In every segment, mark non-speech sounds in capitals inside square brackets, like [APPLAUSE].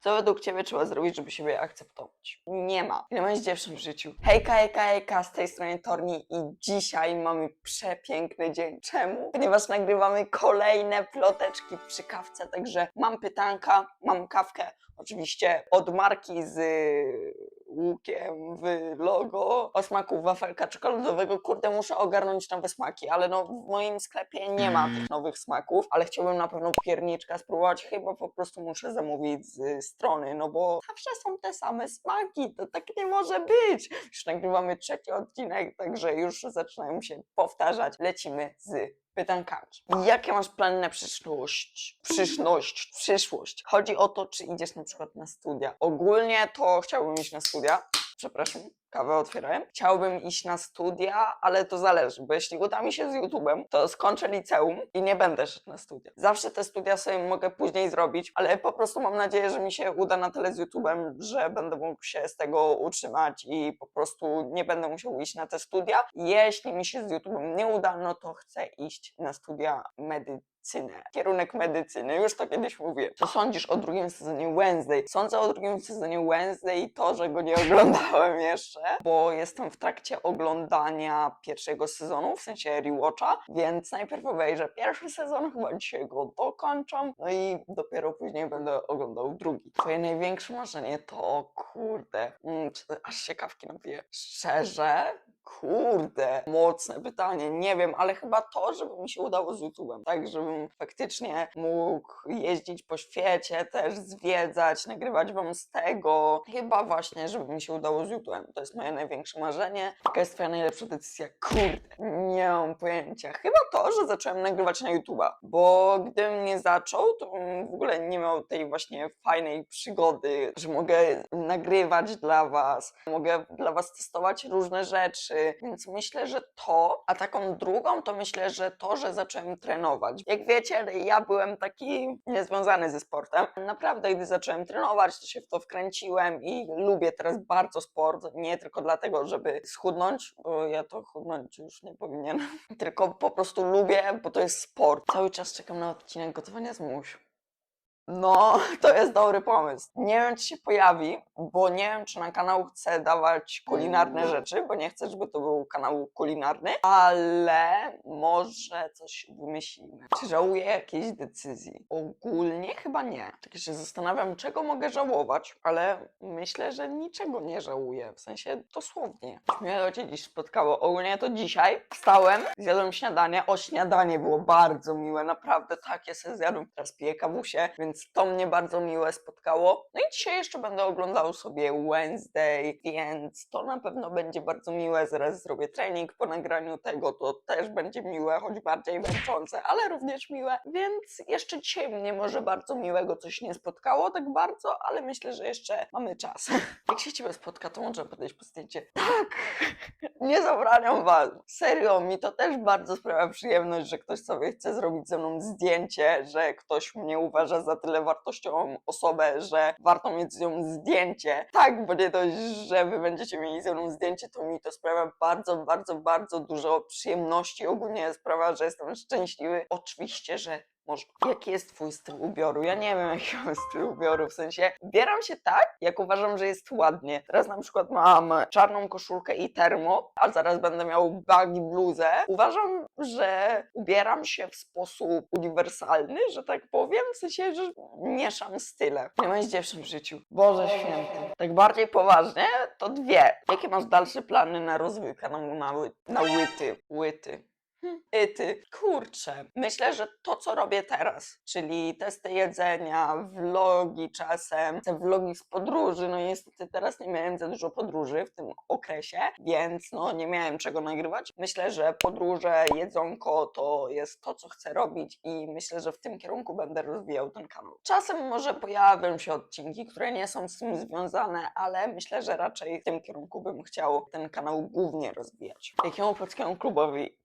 Co według Ciebie trzeba zrobić, żeby siebie akceptować? Nie ma. Ile masz dziewczyn w życiu? Hejka, hejka, hejka, z tej strony Torni i dzisiaj mamy przepiękny dzień. Czemu? Ponieważ nagrywamy kolejne ploteczki przy kawce, także mam pytanka, mam kawkę, oczywiście od marki z łukiem w logo o smaku wafelka czekoladowego. Kurde, muszę ogarnąć nowe smaki, ale no w moim sklepie nie ma tych nowych smaków, ale chciałbym na pewno pierniczka spróbować. Chyba po prostu muszę zamówić z strony, no bo zawsze są te same smaki, to tak nie może być. Już nagrywamy trzeci odcinek, także już zaczynają się powtarzać. Lecimy z pytankami. Jakie masz plany na przyszłość? Przyszłość, przyszłość. Chodzi o to, czy idziesz na przykład na studia. Ogólnie to chciałbym iść na studia. Przepraszam, kawę otwierałem. Chciałbym iść na studia, ale to zależy, bo jeśli uda mi się z YouTube'em, to skończę liceum i nie będę szedł na studia. Zawsze te studia sobie mogę później zrobić, ale po prostu mam nadzieję, że mi się uda na tyle z YouTube'em, że będę mógł się z tego utrzymać i po prostu nie będę musiał iść na te studia. Jeśli mi się z YouTube'em nie uda, no to chcę iść na studia medycyny. Kierunek medycyny, już to kiedyś mówiłem. Co sądzisz o drugim sezonie Wednesday? Sądzę o drugim sezonie Wednesday i to, że go nie [LAUGHS] oglądałem jeszcze, bo jestem w trakcie oglądania pierwszego sezonu, w sensie rewatcha, więc najpierw obejrzę pierwszy sezon, chyba dzisiaj go dokończam, no i dopiero później będę oglądał drugi. Twoje największe marzenie to, kurde, mm, aż się kawki napiję. Szczerze? Kurde, mocne pytanie. Nie wiem, ale chyba to, żeby mi się udało z YouTube'em. Tak, żebym faktycznie mógł jeździć po świecie, też zwiedzać, nagrywać wam z tego. Chyba właśnie, żeby mi się udało z YouTube'em. To jest moje największe marzenie. Jaka jest twoja najlepsza decyzja? Kurde, nie mam pojęcia. Chyba to, że zacząłem nagrywać na YouTube'a, bo gdybym nie zaczął, to bym w ogóle nie miał tej właśnie fajnej przygody, że mogę nagrywać dla was, mogę dla was testować różne rzeczy, więc myślę, że to, a taką drugą to myślę, że to, że zacząłem trenować. Jak wiecie, ja byłem taki niezwiązany ze sportem. Naprawdę, gdy zacząłem trenować, to się w to wkręciłem i lubię teraz bardzo sport, nie tylko dlatego, żeby schudnąć, bo ja to chudnąć już nie powinienem, [LAUGHS] tylko po prostu lubię, bo to jest sport. Cały czas czekam na odcinek gotowania z muś. No, [LAUGHS] to jest dobry pomysł. Nie wiem, czy się pojawi, bo nie wiem, czy na kanał chcę dawać kulinarne rzeczy, bo nie chcę, żeby to był kanał kulinarny, ale może coś wymyślimy. Czy żałuję jakiejś decyzji? Ogólnie chyba nie. Tak się zastanawiam, czego mogę żałować, ale myślę, że niczego nie żałuję. W sensie dosłownie. Miłego cię dziś spotkało. Ogólnie to dzisiaj wstałem, zjadłem śniadanie. O, śniadanie było bardzo miłe, naprawdę takie se zjadłem. Teraz piję kawusie, więc to mnie bardzo miłe spotkało. No i dzisiaj jeszcze będę oglądał sobie Wednesday, więc to na pewno będzie bardzo miłe. Zaraz zrobię trening po nagraniu tego, to też będzie miłe, choć bardziej męczące, ale również miłe. Więc jeszcze dzisiaj mnie może bardzo miłego coś nie spotkało, tak bardzo, ale myślę, że jeszcze mamy czas. [LAUGHS] Jak się ciebie spotka, to może podejść po zdjęcie. Tak! Nie zabraniam was. Serio, mi to też bardzo sprawia przyjemność, że ktoś sobie chce zrobić ze mną zdjęcie, że ktoś mnie uważa za tyle wartościową osobę, że warto mieć z nią zdjęcie. Tak, bo nie dość, że wy będziecie mieli ze mną zdjęcie, to mi to sprawia bardzo, bardzo, bardzo dużo przyjemności. Ogólnie sprawia, że jestem szczęśliwy. Oczywiście, że można. Jaki jest twój styl ubioru? Ja nie wiem, [LAUGHS] jaki mam styl ubioru, w sensie ubieram się tak, jak uważam, że jest ładnie. Teraz na przykład mam czarną koszulkę i termo, a zaraz będę miał bagi bluzę. Uważam, że ubieram się w sposób uniwersalny, że tak powiem, w sensie, że mieszam style. Nie masz dziewczyn w życiu. Boże święty. Tak bardziej poważnie, to dwie. Jakie masz dalsze plany na rozwój kanału na, ły- na łyty? Łyty. Hm, Ty, kurczę, myślę, że to, co robię teraz, czyli testy jedzenia, vlogi czasem, te vlogi z podróży, no niestety teraz nie miałem za dużo podróży w tym okresie, więc no nie miałem czego nagrywać. Myślę, że podróże, jedzonko to jest to, co chcę robić i myślę, że w tym kierunku będę rozwijał ten kanał. Czasem może pojawią się odcinki, które nie są z tym związane, ale myślę, że raczej w tym kierunku bym chciał ten kanał głównie rozwijać. Jakiemu polskiemu klubowi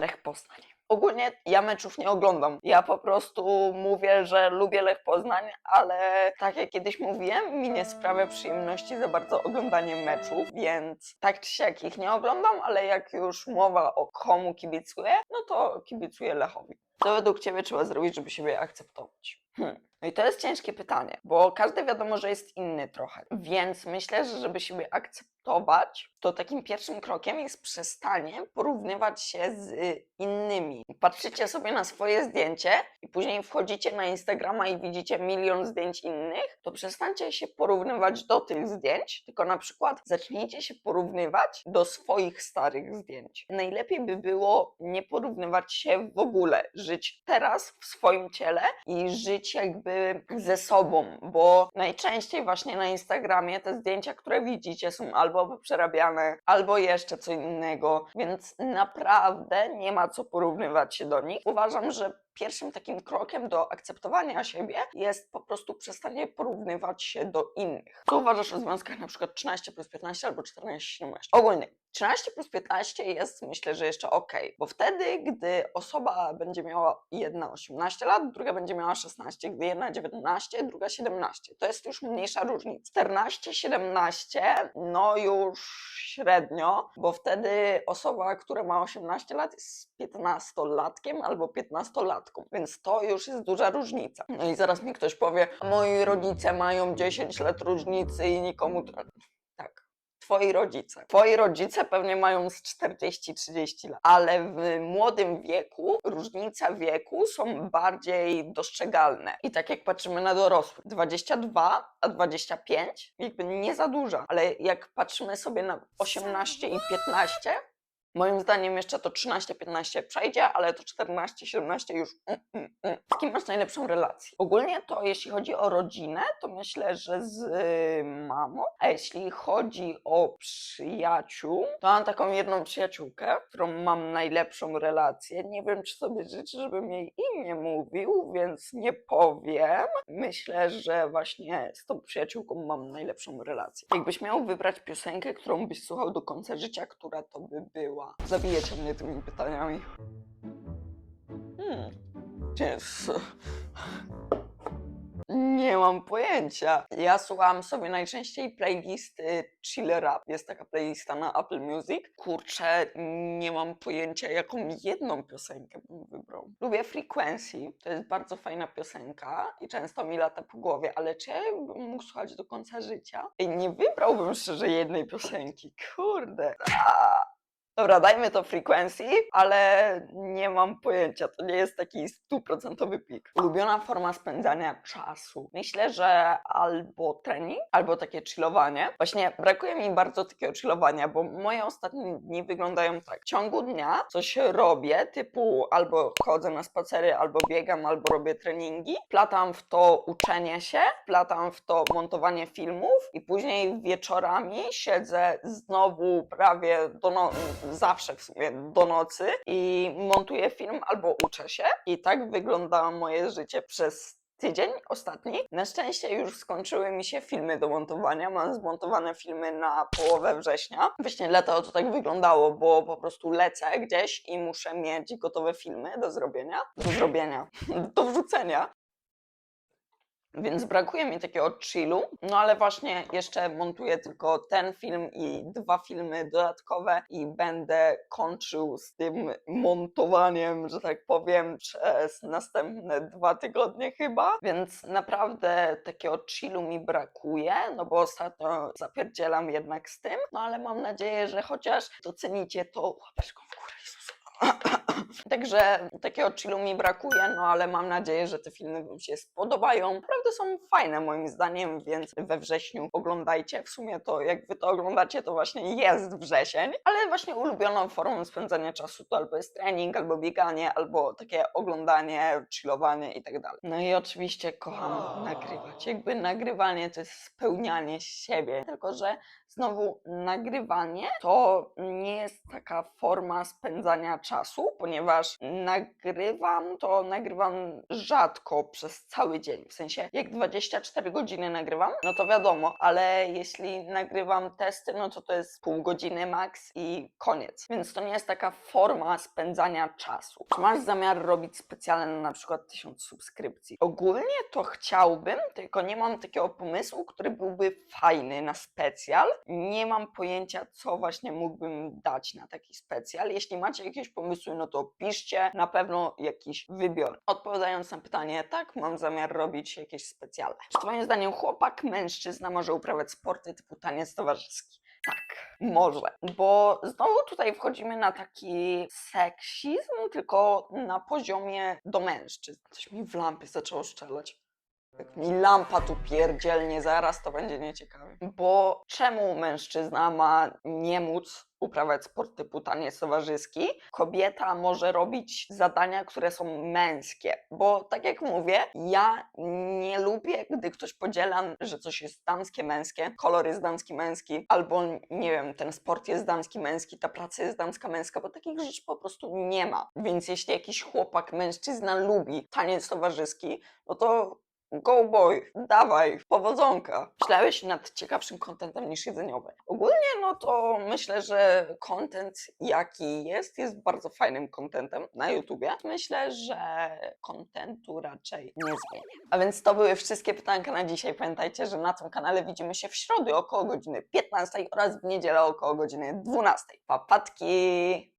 Lech Poznań. Ogólnie ja meczów nie oglądam. Ja po prostu mówię, że lubię Lech Poznań, ale tak jak kiedyś mówiłem, mi nie sprawia przyjemności za bardzo oglądanie meczów, więc tak czy siak ich nie oglądam, ale jak już mowa o komu kibicuję, no to kibicuję Lechowi. Co według Ciebie trzeba zrobić, żeby siebie akceptować? Hmm. No i to jest ciężkie pytanie, bo każdy wiadomo, że jest inny trochę. Więc myślę, że żeby siebie akceptować, to takim pierwszym krokiem jest przestanie porównywać się z y, innymi. Patrzycie sobie na swoje zdjęcie i później wchodzicie na Instagrama i widzicie milion zdjęć innych, to przestańcie się porównywać do tych zdjęć, tylko na przykład zacznijcie się porównywać do swoich starych zdjęć. Najlepiej by było nie porównywać się w ogóle, żyć teraz w swoim ciele i żyć jakby ze sobą, bo najczęściej właśnie na Instagramie te zdjęcia, które widzicie, są albo przerabiane, albo jeszcze co innego, więc naprawdę nie ma co porównywać się do nich. Uważam, że pierwszym takim krokiem do akceptowania siebie jest po prostu przestanie porównywać się do innych. Co uważasz o związkach na przykład 13 plus 15 albo 14-17? Ogólnie 13 plus 15 jest myślę, że jeszcze ok, bo wtedy, gdy osoba będzie miała jedna 18 lat, druga będzie miała 16, gdy jedna 19, druga 17. To jest już mniejsza różnica. 14-17, no już średnio, bo wtedy osoba, która ma 18 lat jest 15-latkiem albo 15-latką, więc to już jest duża różnica. No i zaraz mi ktoś powie, moi rodzice mają 10 lat różnicy i nikomu to... Tak. Twoi rodzice. Twoi rodzice pewnie mają z 40-30 lat, ale w młodym wieku różnice wieku są bardziej dostrzegalne. I tak jak patrzymy na dorosłych, 22 a 25 jakby nie za duża, ale jak patrzymy sobie na 18 i 15, Moim zdaniem jeszcze to 13-15 przejdzie, ale to 14-17 już. Mm, mm, mm. Z kim masz najlepszą relację? Ogólnie to jeśli chodzi o rodzinę, to myślę, że z y, mamą. A jeśli chodzi o przyjaciół, to mam taką jedną przyjaciółkę, którą mam najlepszą relację. Nie wiem, czy sobie życzy, żebym jej imię mówił, więc nie powiem. Myślę, że właśnie z tą przyjaciółką mam najlepszą relację. Jakbyś miał wybrać piosenkę, którą byś słuchał do końca życia, która to by była? Zabijecie mnie tymi pytaniami. Hmm. Jest. Nie mam pojęcia. Ja słucham sobie najczęściej playlisty Chill Rap. Jest taka playlista na Apple Music. Kurczę, nie mam pojęcia, jaką jedną piosenkę bym wybrał. Lubię Frequency. To jest bardzo fajna piosenka i często mi lata po głowie, ale czy ja bym mógł słuchać do końca życia? Ej, nie wybrałbym szczerze jednej piosenki. Kurde. A. Dobra, dajmy to frequency, ale nie mam pojęcia. To nie jest taki stuprocentowy pik. Ulubiona forma spędzania czasu. Myślę, że albo trening, albo takie chillowanie. Właśnie brakuje mi bardzo takiego chillowania, bo moje ostatnie dni wyglądają tak. W ciągu dnia coś robię, typu albo chodzę na spacery, albo biegam, albo robię treningi. Platam w to uczenie się, platam w to montowanie filmów i później wieczorami siedzę znowu prawie do no zawsze w sumie do nocy i montuję film albo uczę się. I tak wygląda moje życie przez tydzień ostatni. Na szczęście już skończyły mi się filmy do montowania. Mam zmontowane filmy na połowę września. Właśnie dlatego to tak wyglądało, bo po prostu lecę gdzieś i muszę mieć gotowe filmy do zrobienia. Do zrobienia. [LAUGHS] Do wrzucenia. Więc brakuje mi takiego chillu, no ale właśnie jeszcze montuję tylko ten film i dwa filmy dodatkowe i będę kończył z tym montowaniem, że tak powiem, przez następne dwa tygodnie chyba, więc naprawdę takiego chillu mi brakuje, no bo ostatnio zapierdzielam jednak z tym, no ale mam nadzieję, że chociaż docenicie to łapeczką w górę. [LAUGHS] Także takiego chillu mi brakuje, no ale mam nadzieję, że te filmy Wam się spodobają. Naprawdę są fajne moim zdaniem, więc we wrześniu oglądajcie. W sumie to jak Wy to oglądacie, to właśnie jest wrzesień, ale właśnie ulubioną formą spędzania czasu to albo jest trening, albo bieganie, albo takie oglądanie, chillowanie i tak dalej. No i oczywiście kocham nagrywać. Jakby nagrywanie to jest spełnianie siebie, tylko że znowu nagrywanie to nie jest taka forma spędzania czasu, ponieważ nagrywam, to nagrywam rzadko przez cały dzień. W sensie, jak 24 godziny nagrywam, no to wiadomo, ale jeśli nagrywam testy, no to to jest pół godziny max i koniec. Więc to nie jest taka forma spędzania czasu. Czy masz zamiar robić specjalne na przykład 1000 subskrypcji? Ogólnie to chciałbym, tylko nie mam takiego pomysłu, który byłby fajny na specjal. Nie mam pojęcia, co właśnie mógłbym dać na taki specjal. Jeśli macie jakieś pomysły, no to piszcie, na pewno jakiś wybiorę. Odpowiadając na pytanie, tak, mam zamiar robić jakieś specjale. Czy twoim zdaniem chłopak, mężczyzna może uprawiać sporty typu taniec towarzyski? Tak, może, bo znowu tutaj wchodzimy na taki seksizm, tylko na poziomie do mężczyzn. Coś mi w lampy zaczęło strzelać. Jak mi lampa tu pierdzielnie zaraz, to będzie nieciekawe. Bo czemu mężczyzna ma nie móc uprawiać sport typu taniec towarzyski? Kobieta może robić zadania, które są męskie. Bo tak jak mówię, ja nie lubię, gdy ktoś podziela, że coś jest damskie, męskie, kolor jest damski, męski, albo nie wiem, ten sport jest damski, męski, ta praca jest damska, męska, bo takich rzeczy po prostu nie ma. Więc jeśli jakiś chłopak, mężczyzna lubi taniec towarzyski, no to Go boy, dawaj, powodzonka. Myślałeś nad ciekawszym kontentem niż jedzeniowy. Ogólnie, no to myślę, że content jaki jest, jest bardzo fajnym contentem na YouTubie. Myślę, że contentu raczej nie zmienię. A więc to były wszystkie pytanka na dzisiaj. Pamiętajcie, że na tym kanale widzimy się w środę około godziny 15 oraz w niedzielę około godziny 12. Papatki!